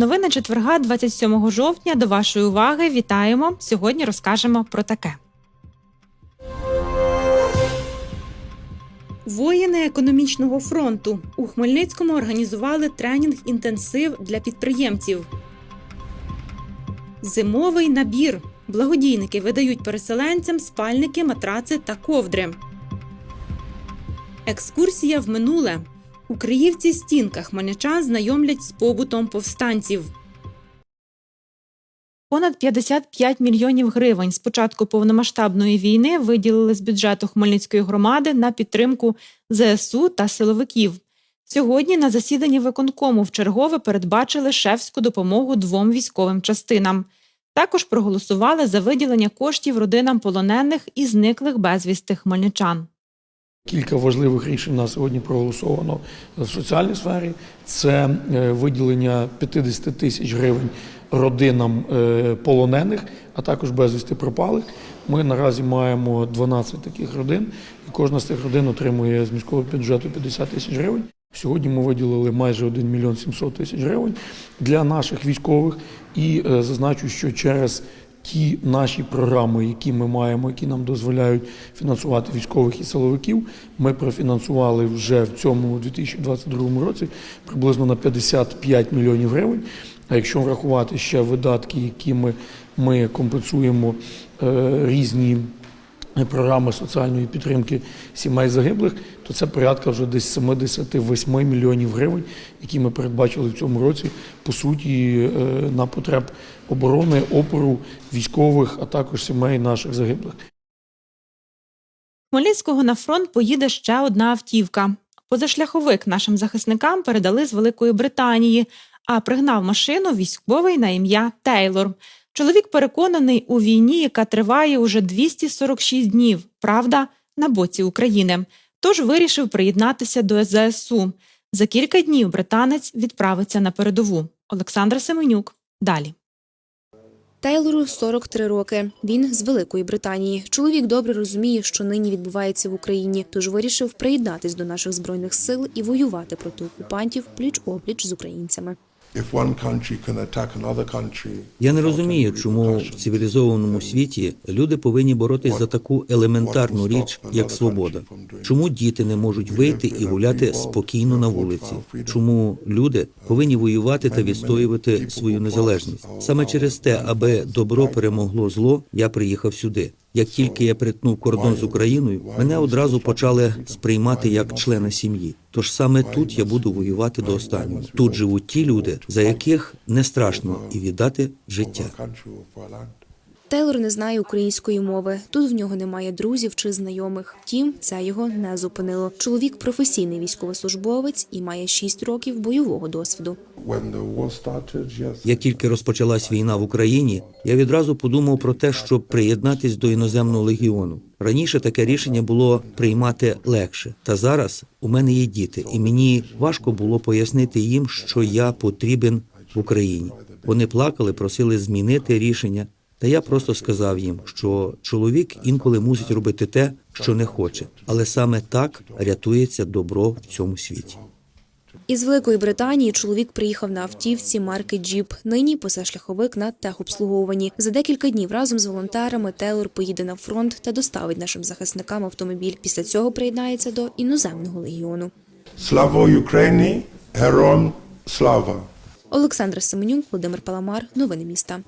Новини четверга, 27 жовтня. До вашої уваги вітаємо. Сьогодні розкажемо про таке. Воїни економічного фронту у Хмельницькому організували тренінг-інтенсив для підприємців. Зимовий набір. Благодійники видають переселенцям спальники, матраци та ковдри. Екскурсія в минуле. У Криївці стінка хмельничан знайомлять з побутом повстанців. Понад 55 мільйонів гривень з початку повномасштабної війни виділили з бюджету Хмельницької громади на підтримку ЗСУ та силовиків. Сьогодні на засіданні виконкому вчергове передбачили шефську допомогу двом військовим частинам. Також проголосували за виділення коштів родинам полонених і зниклих безвісти хмельничан. Кілька важливих рішень на сьогодні проголосовано в соціальній сфері. Це е, виділення 50 тисяч гривень родинам е, полонених, а також безвісти пропалих. Ми наразі маємо 12 таких родин, і кожна з цих родин отримує з міського бюджету 50 тисяч гривень. Сьогодні ми виділили майже 1 мільйон 700 тисяч гривень для наших військових. І е, зазначу, що через ті наші програми, які ми маємо, які нам дозволяють фінансувати військових і силовиків, ми профінансували вже в цьому 2022 році приблизно на 55 мільйонів гривень. А якщо врахувати ще видатки, які ми, ми компенсуємо е, різні програми соціальної підтримки сімей загиблих, то це порядка вже десь 78 мільйонів гривень, які ми передбачили в цьому році, по суті, е, на потреб оборони, опору військових, а також сімей наших загиблих. Хмельницького на фронт поїде ще одна автівка. Позашляховик нашим захисникам передали з Великої Британії, а пригнав машину військовий на ім'я Тейлор. Чоловік переконаний у війні, яка триває уже 246 днів, правда, на боці України. Тож вирішив приєднатися до ЗСУ. За кілька днів британець відправиться на передову. Олександр Семенюк. Далі. Тейлору 43 роки. Він з Великої Британії. Чоловік добре розуміє, що нині відбувається в Україні, тож вирішив приєднатись до наших збройних сил і воювати проти окупантів пліч опліч з українцями. Я не розумію, чому в цивілізованому світі люди повинні боротись за таку елементарну річ, як свобода. Чому діти не можуть вийти і гуляти спокійно на вулиці? Чому люди повинні воювати та відстоювати свою незалежність? Саме через те, аби добро перемогло зло, я приїхав сюди. Як тільки я перетнув кордон з Україною, мене одразу почали сприймати як члена сім'ї. Тож саме тут я буду воювати до останнього. Тут живуть ті люди, за яких не страшно і віддати життя. Тейлор не знає української мови. Тут в нього немає друзів чи знайомих. Втім, це його не зупинило. Чоловік професійний військовослужбовець і має 6 років бойового досвіду. Як тільки розпочалась війна в Україні, я відразу подумав про те, щоб приєднатись до іноземного легіону. Раніше таке рішення було приймати легше. Та зараз у мене є діти, і мені важко було пояснити їм, що я потрібен в Україні. Вони плакали, просили змінити рішення. Та я просто сказав їм, що чоловік інколи мусить робити те, що не хоче, але саме так рятується добро в цьому світі. Із Великої Британії чоловік приїхав на автівці марки Джіп. Нині позашляховик на техобслуговуванні. За декілька днів разом з волонтерами Тейлор поїде на фронт та доставить нашим захисникам автомобіль. Після цього приєднається до іноземного легіону. Slavo Ukraini, Heron Slava. Олександр Семенюк, Володимир Паламар. Новини міста.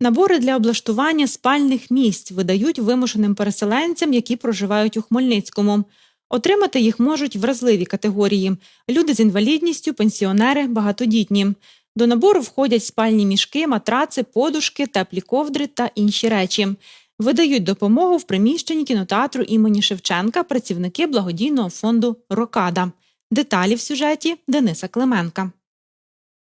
Набори для облаштування спальних місць видають вимушеним переселенцям, які проживають у Хмельницькому. Отримати їх можуть вразливі категорії: люди з інвалідністю, пенсіонери, багатодітні. До набору входять спальні мішки, матраци, подушки, теплі ковдри та інші речі. Видають допомогу в приміщенні кінотеатру імені Шевченка працівники благодійного фонду Рокада. Деталі в сюжеті Дениса Клименка.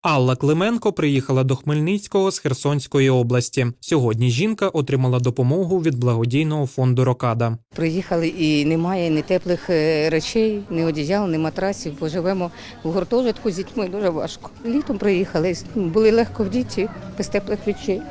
Алла Клименко приїхала до Хмельницького з Херсонської області. Сьогодні жінка отримала допомогу від благодійного фонду Рокада. Приїхали і немає ні теплих е, речей, ні одіял, ні матрасів, бо живемо в гуртожитку з дітьми дуже важко. Літом приїхали, були легко в діті, без теплих речей.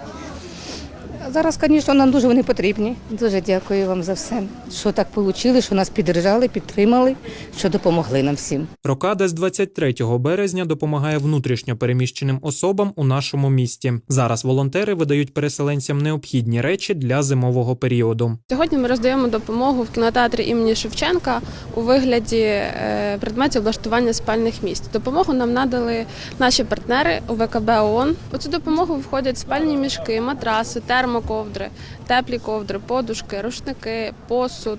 Зараз, звісно, нам дуже вони потрібні. Дуже дякую вам за все, що так вийшло, що нас підтримали, підтримали, що допомогли нам всім. Рокада з 23 березня допомагає внутрішньо переміщеним особам у нашому місті. Зараз волонтери видають переселенцям необхідні речі для зимового періоду. Сьогодні ми роздаємо допомогу в кінотеатрі імені Шевченка у вигляді е, предметів облаштування спальних місць. Допомогу нам надали наші партнери УВКБ ООН. У цю допомогу входять спальні мішки, матраси, термоковдри, теплі ковдри, подушки, рушники, посуд,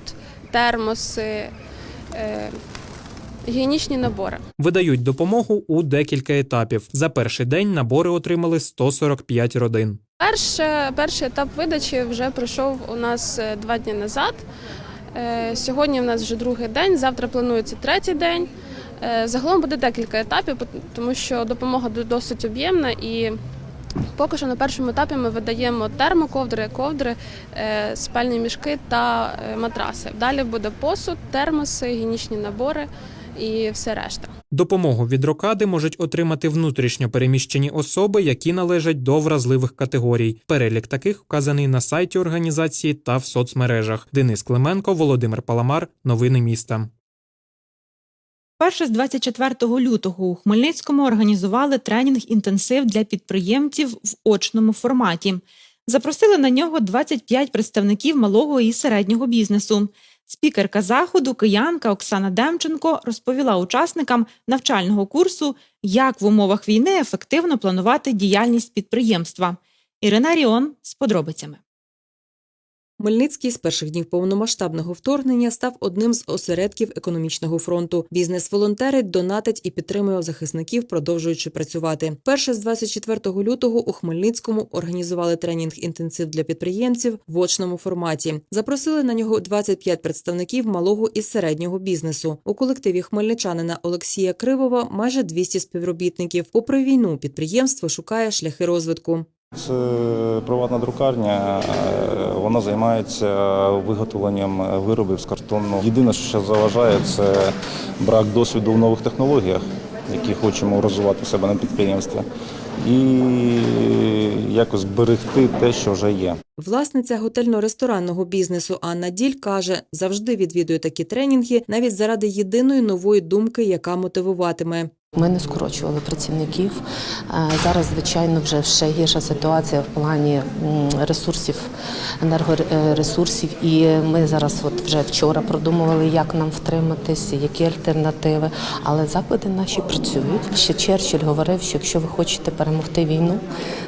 термоси. е, Гігієнічні набори. Видають допомогу у декілька етапів. За перший день набори отримали 145 родин. Перше, перший етап видачі вже пройшов у нас е, два дні назад. Е, Сьогодні в нас вже другий день, завтра планується третій день. Е, Загалом буде декілька етапів, тому що допомога досить об'ємна і. Поки що на першому етапі ми видаємо термоковдри, ковдри, е, спальні мішки та е, матраси. Далі буде посуд, термоси, гігієнічні набори і все решта. Допомогу від рокади можуть отримати внутрішньо переміщені особи, які належать до вразливих категорій. Перелік таких вказаний на сайті організації та в соцмережах. Денис Клименко, Володимир Паламар. Новини міста. Перше з 24 лютого у Хмельницькому організували тренінг-інтенсив для підприємців в очному форматі. Запросили на нього 25 представників малого і середнього бізнесу. Спікерка заходу, киянка Оксана Демченко, розповіла учасникам навчального курсу, як в умовах війни ефективно планувати діяльність підприємства. Ірина Ріон з подробицями. Хмельницький з перших днів повномасштабного вторгнення став одним з осередків економічного фронту. Бізнес волонтерить, донатить і підтримує захисників, продовжуючи працювати. Перше з 24 лютого у Хмельницькому організували тренінг-інтенсив для підприємців в очному форматі. Запросили на нього 25 представників малого і середнього бізнесу. У колективі хмельничанина Олексія Кривова майже 200 співробітників. Попри війну, підприємство шукає шляхи розвитку. Це приватна друкарня. Вона займається виготовленням виробів з картону. Єдине, що заважає, це брак досвіду в нових технологіях, які хочемо розвивати в себе на підприємстві, і якось зберегти те, що вже є. Власниця готельно-ресторанного бізнесу Анна Діль каже, завжди відвідує такі тренінги навіть заради єдиної нової думки, яка мотивуватиме. Ми не скорочували працівників. Е, Зараз, звичайно, вже ще гірша ситуація в плані ресурсів, енергоресурсів. І ми зараз, от вже вчора, продумували, як нам втриматися, які альтернативи. Але заклади наші працюють. Ще Черчилль говорив, що якщо ви хочете перемогти війну,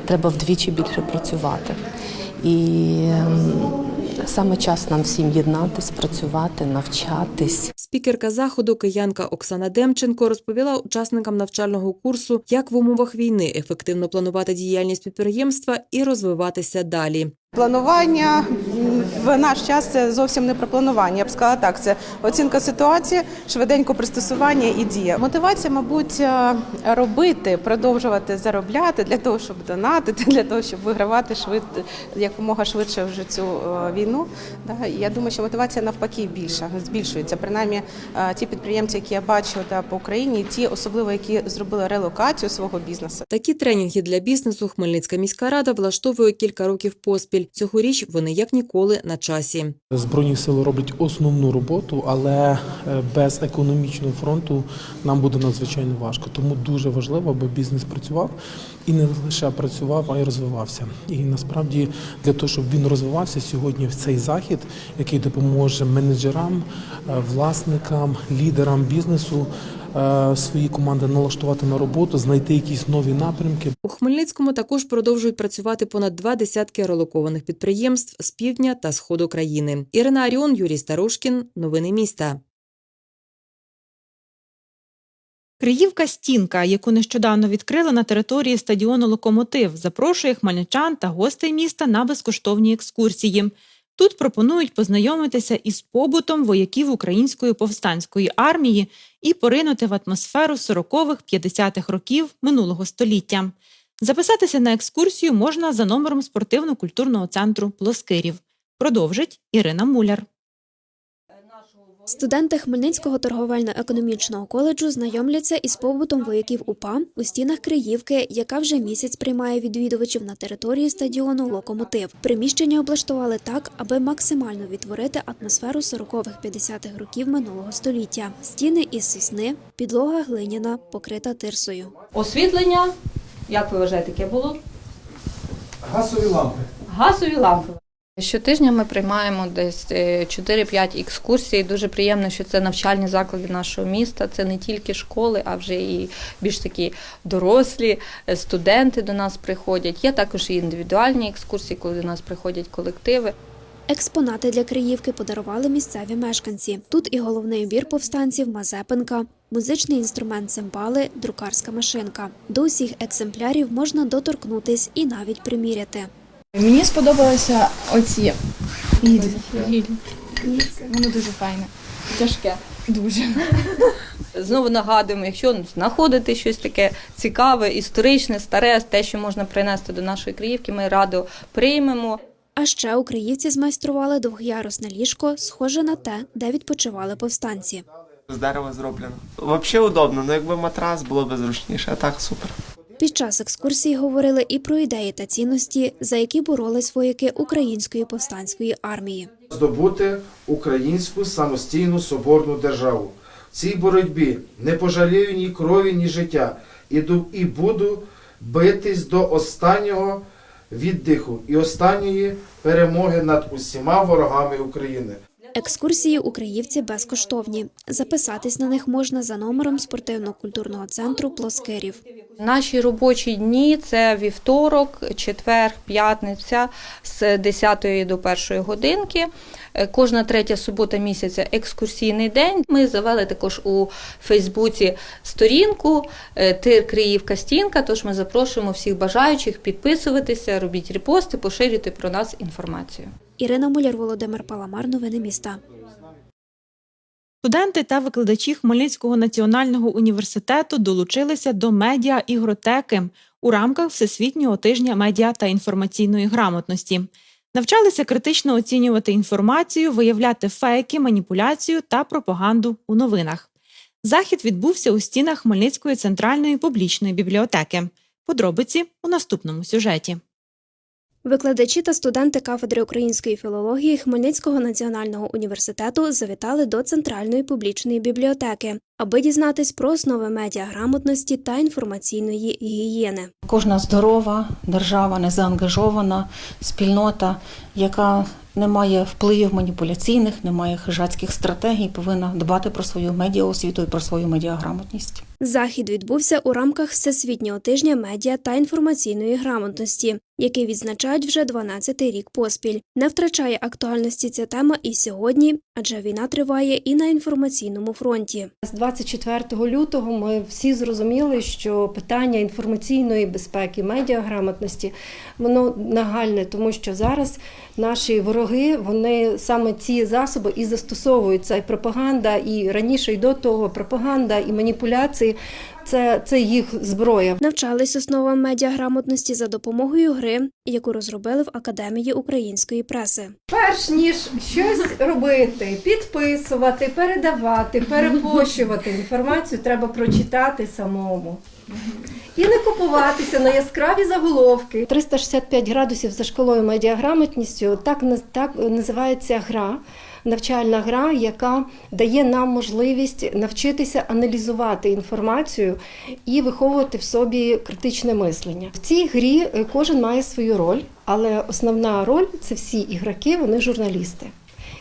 треба вдвічі більше працювати. І саме час нам всім єднатись, працювати, навчатись. Спікерка заходу, киянка Оксана Демченко, розповіла учасникам навчального курсу, як в умовах війни ефективно планувати діяльність підприємства і розвиватися далі. Планування в наш час це зовсім не про планування. Я б сказала так, це оцінка ситуації, швиденько пристосування і дія. Мотивація, мабуть, е, робити, продовжувати заробляти для того, щоб донатити, для того, щоб вигравати швид якомога швидше вже цю е, війну. Я думаю, що мотивація навпаки більша, збільшується. Принаймні, е, ті підприємці, які я бачу да, по Україні, ті особливо, які зробили релокацію свого бізнесу. Такі тренінги для бізнесу Хмельницька міська рада влаштовує кілька років поспіль. Цьогоріч вони як ніколи на часі. Збройні сили роблять основну роботу, але е, без економічного фронту нам буде надзвичайно важко. Тому дуже важливо, аби бізнес працював і не лише працював, а й розвивався. І насправді для того, щоб він розвивався сьогодні, в цей захід, який допоможе менеджерам, е, власникам, лідерам бізнесу свої команди налаштувати на роботу, знайти якісь нові напрямки. У Хмельницькому також продовжують працювати понад два десятки релокованих підприємств з півдня та сходу країни. Ірина Аріон, Юрій Старушкін. Новини міста. Криївка стінка, яку нещодавно відкрили на території стадіону Локомотив, запрошує хмельничан та гостей міста на безкоштовні екскурсії. Тут пропонують познайомитися із побутом вояків української повстанської армії і поринути в атмосферу 40-х-50-х років минулого століття. Записатися на екскурсію можна за номером спортивно-культурного центру Плоскирів. Продовжить Ірина Муляр. Студенти Хмельницького торговельно-економічного коледжу знайомляться із побутом вояків УПА у стінах Криївки, яка вже місяць приймає відвідувачів на території стадіону Локомотив. Приміщення облаштували так, аби максимально відтворити атмосферу 40-х-50-х років минулого століття. Стіни із сосни, підлога глиняна, покрита тирсою. Освітлення, як ви вважаєте, яке було? Газові лампи. Газові лампи. Щотижня ми приймаємо десь е, 4-5 екскурсій. Дуже приємно, що це навчальні заклади нашого міста. Це не тільки школи, а вже і більш такі дорослі е, студенти до нас приходять. Є також і індивідуальні екскурсії, коли до нас приходять колективи. Експонати для Криївки подарували місцеві мешканці. Тут і головний убір повстанців Мазепинка, музичний інструмент цимбали, друкарська машинка. До усіх екземплярів можна доторкнутись і навіть приміряти. Мені сподобалося оці гілі. Гілі. Воно дуже файне. Тяжке. Дуже. Знову нагадуємо, якщо знаходите щось таке цікаве, історичне, старе, те, що можна принести до нашої Криївки, ми радо приймемо. А ще українці змайстрували двохярусне ліжко, схоже на те, де відпочивали повстанці. З дерева зроблено. Взагалі удобно, ну якби матрас було б зручніше, а так супер. Під час екскурсії говорили і про ідеї та цінності, за які боролись вояки української повстанської армії. Здобути українську самостійну соборну державу. В цій боротьбі не пожалію ні крові, ні життя. Іду і буду битись до останнього віддиху і останньої перемоги над усіма ворогами України. Екскурсії українці безкоштовні. Записатись на них можна за номером спортивно-культурного центру Плоскирів. Наші робочі дні це вівторок, четвер, п'ятниця з 10 до 1 годинки. Кожна третя субота місяця екскурсійний день. Ми завели також у Фейсбуці сторінку е, Тир Криївка Стінка. Тож ми запрошуємо всіх бажаючих підписуватися, робіть репости, поширюйте про нас інформацію. Ірина Муляр, Володимир Паламар. Новини міста. Студенти та викладачі Хмельницького національного університету долучилися до медіа ігротеки у рамках Всесвітнього тижня медіа та інформаційної грамотності. Навчалися критично оцінювати інформацію, виявляти фейки, маніпуляцію та пропаганду у новинах. Захід відбувся у стінах Хмельницької центральної публічної бібліотеки. Подробиці у наступному сюжеті. Викладачі та студенти кафедри української філології Хмельницького національного університету завітали до центральної публічної бібліотеки, аби дізнатись про основи медіаграмотності та інформаційної гігієни. Кожна здорова держава, незаангажована спільнота, яка не має впливів маніпуляційних, не має хижацьких стратегій, повинна дбати про свою медіаосвіту і про свою медіаграмотність. Захід відбувся у рамках Всесвітнього тижня медіа та інформаційної грамотності, який відзначають вже 12-й рік поспіль. Не втрачає актуальності ця тема і сьогодні, адже війна триває і на інформаційному фронті. З 24 лютого ми всі зрозуміли, що питання інформаційної безпеки, медіаграмотності воно нагальне, тому що зараз наші вороги вони саме ці засоби і застосовують. Це і пропаганда, і раніше, і до того пропаганда, і маніпуляції. Це, це їх зброя. Навчались основам медіаграмотності за допомогою гри, яку розробили в Академії української преси. Перш ніж щось робити, підписувати, передавати, перепощувати інформацію, треба прочитати самому. І не купуватися на яскраві заголовки. 365 градусів за школою медіаграмотністю так, так називається гра. Навчальна гра, яка дає нам можливість навчитися аналізувати інформацію і виховувати в собі критичне мислення. В цій грі е, кожен має свою роль, але основна роль це всі ігроки, вони журналісти.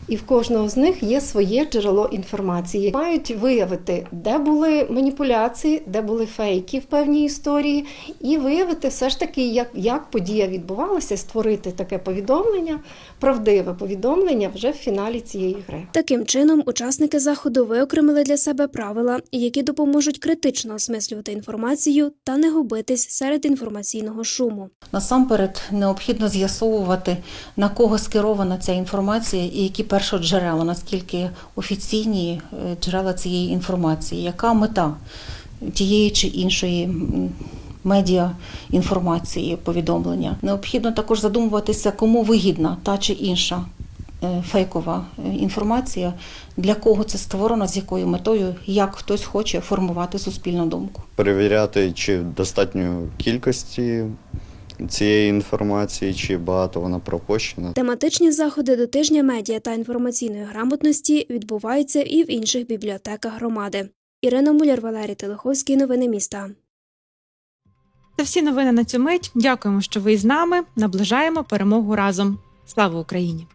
І в кожного з них є своє джерело інформації. Мають виявити, де були маніпуляції, де були фейки в певній історії, і виявити все ж таки, як, як подія відбувалася, створити таке повідомлення, правдиве повідомлення вже в фіналі цієї гри. Таким чином, учасники заходу виокремили для себе правила, які допоможуть критично осмислювати інформацію та не губитись серед інформаційного шуму. Насамперед необхідно з'ясовувати, на кого скерована ця інформація і які першоджерела, наскільки офіційні е, джерела цієї інформації, яка мета тієї чи іншої медіа інформації, повідомлення. Необхідно також задумуватися, кому вигідна та чи інша е, фейкова е, інформація, для кого це створено, з якою метою, як хтось хоче формувати суспільну думку. перевіряти, чи достатньо кількості цієї інформації, чи багато вона пропущена. Тематичні заходи до тижня медіа та інформаційної грамотності відбуваються і в інших бібліотеках громади. Ірина Муляр, Валерій Телеховський. Новини міста. Це всі новини на цю мить. Дякуємо, що ви з нами. Наближаємо перемогу разом. Слава Україні!